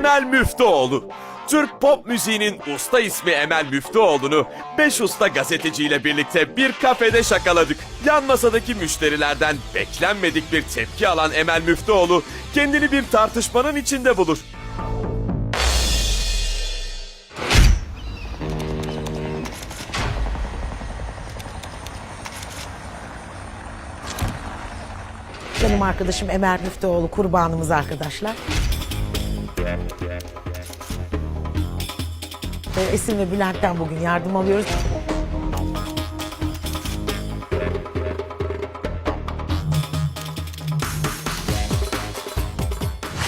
Emel Müftüoğlu. Türk pop müziğinin usta ismi Emel Müftüoğlu'nu 5 usta gazeteciyle birlikte bir kafede şakaladık. Yan masadaki müşterilerden beklenmedik bir tepki alan Emel Müftüoğlu kendini bir tartışmanın içinde bulur. Canım arkadaşım Emer Müftüoğlu kurbanımız arkadaşlar. Ee, Esin ve Bülent'ten bugün yardım alıyoruz.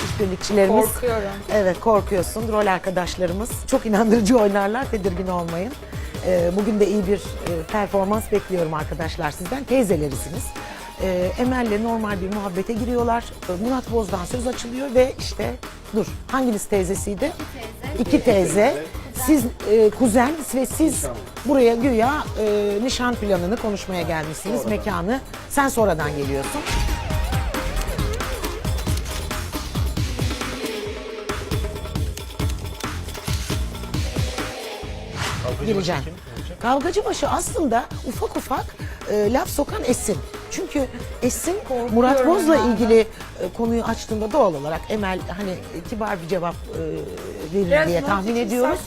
İşbirlikçilerimiz. Korkuyorum. Evet korkuyorsun. Rol arkadaşlarımız çok inandırıcı oynarlar. Tedirgin olmayın. Ee, bugün de iyi bir e, performans bekliyorum arkadaşlar sizden. Teyzelerisiniz. Ee, Emel'le normal bir muhabbete giriyorlar. Ee, Murat Boz'dan söz açılıyor ve işte dur hanginiz teyzesiydi? İki teyze. Siz e, kuzen ve siz buraya güya e, nişan planını konuşmaya gelmişsiniz. Mekanı sen sonradan geliyorsun. gireceğim. Kavgacı başı aslında ufak ufak e, laf sokan Esin. Çünkü Esin Murat Boz'la ilgili e, konuyu açtığında doğal olarak Emel hani e, kibar bir cevap e, verir Biraz diye Murat tahmin ediyoruz.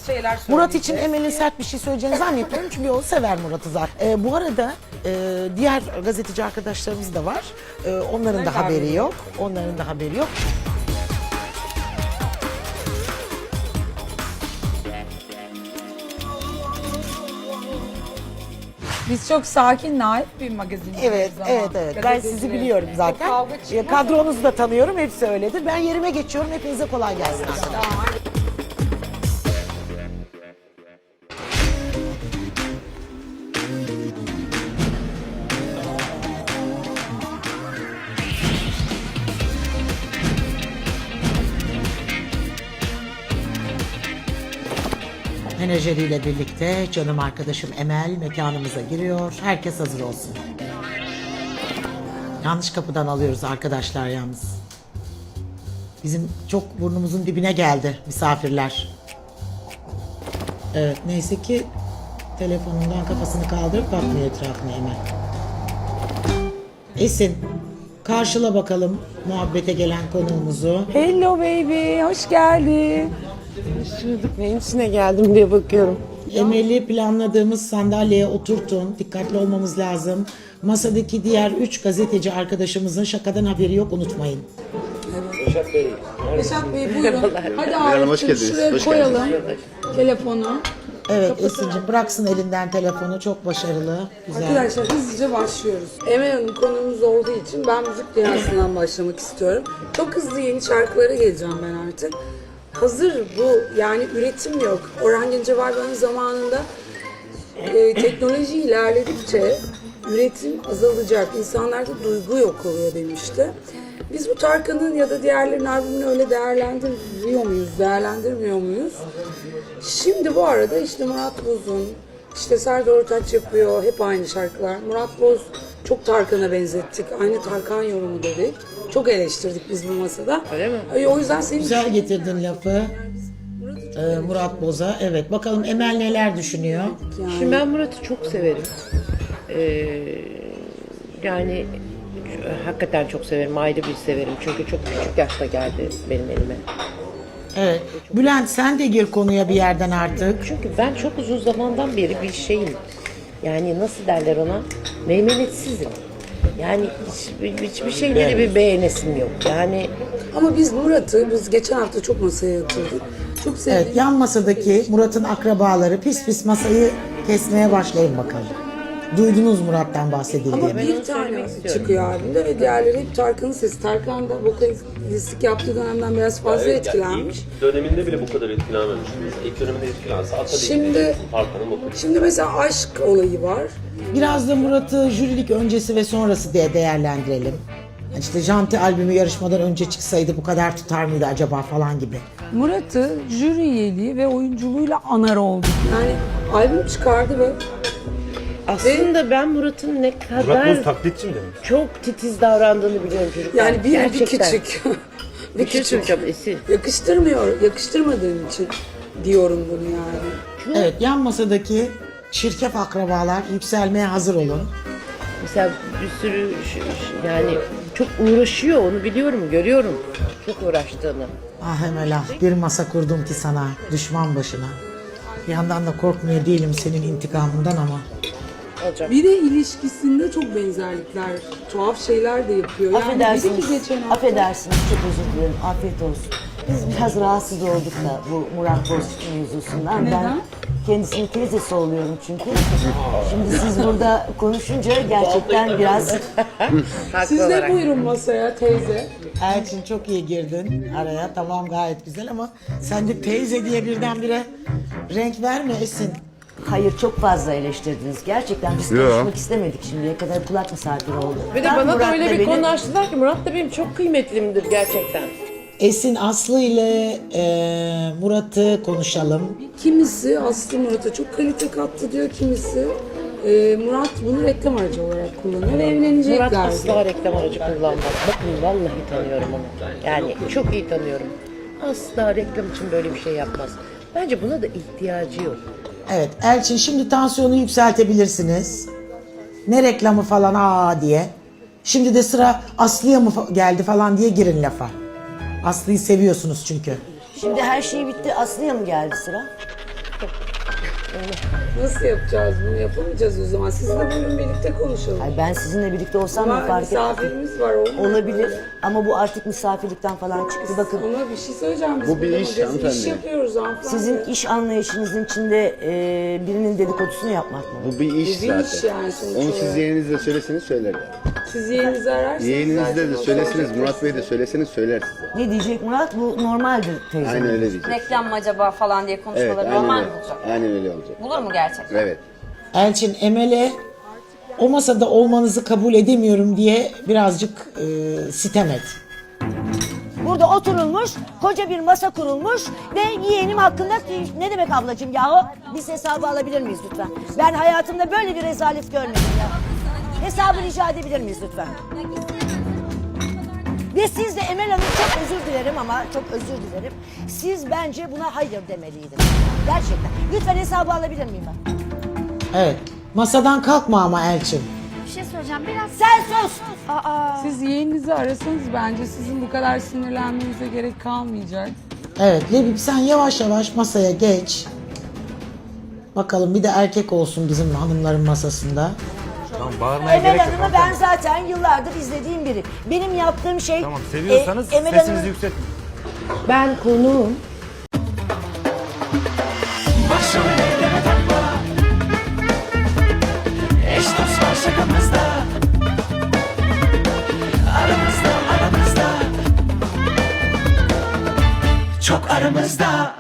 Murat için. Emel'in sert bir şey söyleyeceğini zannetmiyorum çünkü o sever Murat'ı zaten. E, bu arada e, diğer gazeteci arkadaşlarımız da var. E, onların da haberi yok. Onların da haberi yok. Biz çok sakin, naif bir magazin. Evet, ama evet, evet. Ben sizi biliyorum Çok zaten. kavga E. Kadronuzu da tanıyorum, hepsi öyledir. Ben yerime geçiyorum, hepinize kolay gelsin arkadaşlar. Menajeriyle birlikte canım arkadaşım Emel mekanımıza giriyor. Herkes hazır olsun. Yanlış kapıdan alıyoruz arkadaşlar yalnız. Bizim çok burnumuzun dibine geldi misafirler. Evet neyse ki telefonundan kafasını kaldırıp bakmıyor etrafına Emel. Esin karşıla bakalım muhabbete gelen konuğumuzu. Hello baby, hoş geldin. Neyin içine geldim diye bakıyorum. Emel'i planladığımız sandalyeye oturtun. Dikkatli olmamız lazım. Masadaki diğer üç gazeteci arkadaşımızın şakadan haberi yok unutmayın. Reşat Bey buyurun. Hadi Arif'cim hoş geldiniz. şuraya Hoş koyalım telefonu. Evet Esin'cim bıraksın elinden telefonu. Çok başarılı. Güzel. Arkadaşlar hızlıca başlıyoruz. Emel Hanım konumuz olduğu için ben müzik dünyasından başlamak istiyorum. Çok hızlı yeni şarkılara geleceğim ben artık. Hazır bu yani üretim yok. Orhan Gencebay'ın zamanında e, teknoloji ilerledikçe üretim azalacak. İnsanlarda duygu yok oluyor demişti. Biz bu Tarkan'ın ya da diğerlerinin albümünü öyle değerlendiriyor muyuz, değerlendirmiyor muyuz? Şimdi bu arada işte Murat Boz'un, işte Serdar Ortaç yapıyor, hep aynı şarkılar. Murat Boz çok Tarkan'a benzettik, aynı Tarkan yorumu dedik. Çok eleştirdik biz bu masada. Öyle mi? O yüzden senin Güzel getirdin lafı. Ee, Murat Boz'a. Evet bakalım Emel neler düşünüyor? Şimdi ben Murat'ı çok severim. Ee, yani hakikaten çok severim, ayrı bir severim. Çünkü çok küçük yaşta geldi benim elime. Evet. Bülent sen de gir konuya bir yerden artık. Çünkü ben çok uzun zamandan beri bir şeyim. Yani nasıl derler ona? Meymenetsizim. Yani hiç, hiçbir şeyleri bir beğenesim yok. Yani Ama biz Murat'ı, biz geçen hafta çok masaya yatırdık. Çok sevdik. Evet yan masadaki Murat'ın akrabaları pis pis masayı kesmeye başlayın bakalım. Duydunuz Murat'tan bahsedildiğini. Ama bir tane çıkıyor albümde ve diğerleri hep Tarkan'ın sesi. Tarkan da vokalistlik yaptığı dönemden biraz fazla etkilenmiş. İlk döneminde bile bu kadar etkilenmemiş. İlk döneminde etkilense Şimdi- Tarkan'ın vokali. Şimdi mesela aşk olayı var. Biraz da Murat'ı jürilik öncesi ve sonrası diye değerlendirelim. Yani İşte Janti albümü yarışmadan önce çıksaydı bu kadar tutar mıydı acaba falan gibi. Murat'ı jüri üyeliği ve oyunculuğuyla anar oldu. Yani albüm çıkardı ve Aslında ben Murat'ın ne Murat kadar Boz taklitçi mi demek? çok titiz davrandığını biliyorum çocuklar. Yani bir, bir Gerçekten. küçük. Bir bir şey küçük. söyleyeceğim Esin. Yakıştırmıyor, yakıştırmadığım için diyorum bunu yani. Evet yan masadaki çirkef akrabalar yükselmeye hazır olun. Mesela bir sürü ş- ş- yani çok uğraşıyor onu biliyorum, görüyorum. Çok uğraştığını. Ah Emel ah bir masa kurdum ki sana düşman başına. Bir yandan da korkmuyor değilim senin intikamından ama. Olacak. Bir de ilişkisinde çok benzerlikler, tuhaf şeyler de yapıyor. Yani dedi Affedersiniz, ki geçen hafta affedersiniz çok özür dilerim, afiyet olsun. Biz biraz rahatsız olduk da bu Murat Boz mevzusundan. Neden? Ben kendisinin teyzesi oluyorum çünkü. Şimdi siz burada konuşunca gerçekten biraz Haklı Siz de buyurun masaya teyze. Elçin çok iyi girdin araya tamam gayet güzel ama sen de teyze diye birdenbire renk verme Esin. Hayır çok fazla eleştirdiniz. Gerçekten biz konuşmak istemedik şimdiye kadar kulak misafiri olduk. Bir de Ben bana da Murat'la öyle bir beni- konu açtılar ki Murat da benim çok kıymetlimdir gerçekten. Esin Aslı ile e, Murat'ı konuşalım. Kimisi Aslı Murat'a çok kalite kattı diyor, kimisi e, Murat bunu reklam aracı olarak kullanıyor ve Murat evlenecekler. asla reklam aracı kullanmaz. Bakın vallahi tanıyorum onu. Yani çok iyi tanıyorum. Asla reklam için böyle bir şey yapmaz. Bence buna da ihtiyacı yok. Evet Elçin şimdi tansiyonu yükseltebilirsiniz. Ne reklamı falan aa diye. Şimdi de sıra Aslı'ya mı geldi falan diye girin lafa. Aslı'yı seviyorsunuz çünkü. Şimdi her şey bitti. Aslı'ya mı geldi sıra? Nasıl yapacağız bunu? Yapamayacağız o zaman. Sizinle bugün birlikte konuşalım. Ay ben sizinle birlikte olsam Ama mı fark etmez. misafirimiz var. olmuyor Olabilir böyle. ama bu artık misafirlikten falan çıktı. Bakın Ama bir şey söyleyeceğim. Biz Bu bir burada iş magazin hanımefendi. iş yapıyoruz hanımefendi. sizin iş anlayışınızın içinde e, birinin dedikodusunu yapmak mı? Bu bir iş Bir zaten. iş yani sonuç Onu olarak. siz yeğeninizle söyleseniz söyler. Siz yeğeninizi ararsanız Yeğeninizle zaten de zaman- Murat Bey de söyleseniz söyler size. Ne diyecek Murat? Bu normaldir teyze. Aynen öyle diyecek. reklam mı acaba falan diye Evet, konuşmaları aynen normal öyle. mi olacak? Aynen öyle olacak. Bulur mu gerçekten? Evet. Elçin Emel'e o masada olmanızı kabul edemiyorum diye birazcık e, sitem et. Burada oturulmuş, koca bir masa kurulmuş ve yeğenim hakkında ne demek ablacığım yahu? Biz hesabı alabilir miyiz lütfen? Ben hayatımda böyle bir rezalet görmedim ya. Hesabı rica edebilir miyiz lütfen? Ve siz de Emel Hanım çok özür dilerim ama çok özür dilerim. Siz bence buna hayır demeliydiniz. Gerçekten. Lütfen hesabı alabilir miyim ben? Evet. Masadan kalkma ama Elçin. Bir şey söyleyeceğim biraz. Sen sus! Siz yeğeninizi arasanız bence sizin bu kadar sinirlenmenize gerek kalmayacak. Evet Lebip sen yavaş yavaş masaya geç. Bakalım bir de erkek olsun bizim hanımların masasında. Tamam bağırmaya Emel gerek yok. Hanım'ı ben zaten yıllardır izlediğim biri. Benim yaptığım şey... Tamam seviyorsanız e, Emel sesinizi Hanım'ın- yükseltmeyin. Ben konuğum. Eş dost var şakamızda Aramızda aramızda Çok aramızda